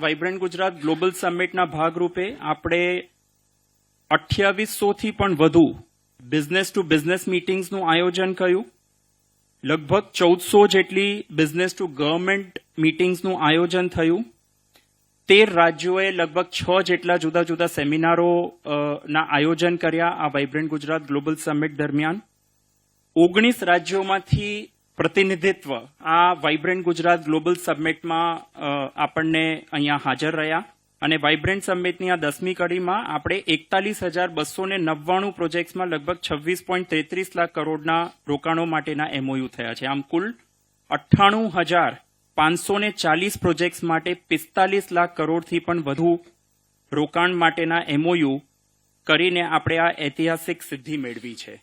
Vibrant Gujarat global સમિટના ભાગરૂપે આપણે અઠ્યાવીસોથી પણ વધુ બિઝનેસ ટુ બિઝનેસ મીટિંગ્સનું આયોજન કર્યું. લગભગ ચૌદસો જેટલી બિઝનેસ ટુ ગવર્મેન્ટ મીટિંગ્સનું આયોજન થયું. તેર રાજ્યોએ લગભગ છ જેટલા જુદા જુદા સેમિનારો ના આયોજન કર્યા આ વાઇબ્રન્ટ ગુજરાત ગ્લોબલ સમિટ દરમિયાન. ઓગણીસ રાજ્યોમાંથી પ્રતિનિધિત્વ. આ વાઇબ્રન્ટ ગુજરાત ગ્લોબલ સબમિટમાં આપણને અહીંયા હાજર રહ્યા. અને વાઇબ્રન્ટ સમિટની આ દસમી કડીમાં આપણે એકતાલીસ હજાર બસો ને નવ્વાણું પ્રોજેક્ટ્સમાં લગભગ છવ્વીસ પોઈન્ટ તેત્રીસ લાખ કરોડના રોકાણો માટેના એમઓયુ થયા છે. આમ કુલ અઠ્ઠાણું હજાર પાંચસો ને ચાલીસ પ્રોજેક્ટ્સ માટે પિસ્તાલીસ લાખ કરોડથી પણ વધુ રોકાણ માટેના એમઓયુ કરીને આપણે આ ઐતિહાસિક સિદ્ધિ મેળવી છે.